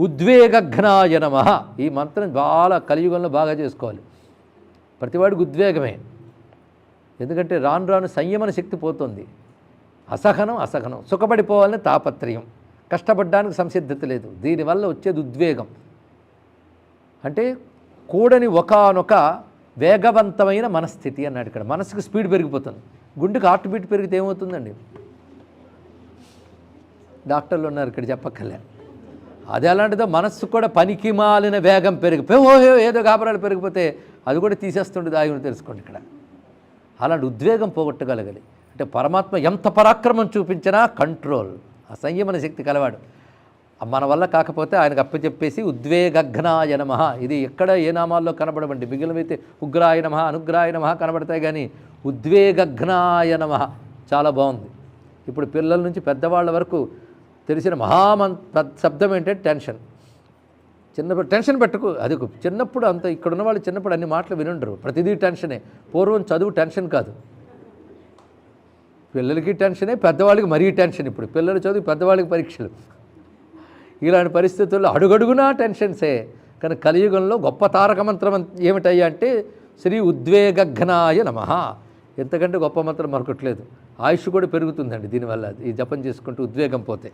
ఉద్వేగఘ్నాయ నమ. ఈ మంత్రం చాలా కలియుగంలో బాగా చేసుకోవాలి. ప్రతివాడికి ఉద్వేగమే. ఎందుకంటే రాను రాను సంయమన శక్తి పోతుంది. అసహనం అసహనం. సుఖపడిపోవాలని తాపత్రయం. కష్టపడడానికి సంసిద్ధత లేదు. దీనివల్ల వచ్చేది ఉద్వేగం. అంటే కూడని ఒకానొక వేగవంతమైన మనస్థితి అన్నాడు ఇక్కడ. మనసుకు స్పీడ్ పెరిగిపోతుంది. గుండెకి హార్ట్ బీట్ పెరిగితే ఏమవుతుందండి? డాక్టర్లు ఉన్నారు ఇక్కడ చెప్పక్కర్లేదు. అది ఎలాంటిదో మనస్సు కూడా పనికి మాలిన వేగం పెరిగిపోయి ఓహో ఏదో గాబరాలు పెరిగిపోతే అది కూడా తీసేస్తుండేది ఆయన తెలుసుకోండి ఇక్కడ. అలాంటి ఉద్వేగం పోగొట్టగలగాలి. అంటే పరమాత్మ ఎంత పరాక్రమం చూపించినా కంట్రోల్. ఆ సంయమన శక్తి కలవాడు. మన వల్ల కాకపోతే ఆయనకు అప్పచెప్పేసి ఉద్వేగఘ్నాయ నమ. ఇది ఎక్కడ ఏ నామాల్లో కనబడవండి. మిగిలినైతే ఉగ్రాయ నమ అనుగ్రాయ నమ కనబడతాయి కానీ ఉద్వేగఘ్నాయ నమ. చాలా బాగుంది. ఇప్పుడు పిల్లల నుంచి పెద్దవాళ్ళ వరకు తెలిసిన మహామం శబ్దం ఏంటంటే టెన్షన్. చిన్నప్పుడు టెన్షన్ పెట్టకు అది చిన్నప్పుడు అంత ఇక్కడ ఉన్న వాళ్ళు చిన్నప్పుడు అన్ని మాటలు వినుండరు. ప్రతిదీ టెన్షనే. పూర్వం చదువు టెన్షన్ కాదు. పిల్లలకి టెన్షనే పెద్దవాళ్ళకి మరీ టెన్షన్ ఇప్పుడు. పిల్లలు చదువు పెద్దవాళ్ళకి పరీక్షలు. ఇలాంటి పరిస్థితుల్లో అడుగడుగునా టెన్షన్సే. కానీ కలియుగంలో గొప్ప తారక మంత్రం అంత- ఏమిటయ్యా అంటే శ్రీ ఉద్వేగఘ్నాయ నమ. ఎంతకంటే గొప్ప మంత్రం మరొకట్లేదు ఆయుష్ కూడా పెరుగుతుందండి దీనివల్ల. ఈ జపం చేసుకుంటూ ఉద్వేగం పోతే.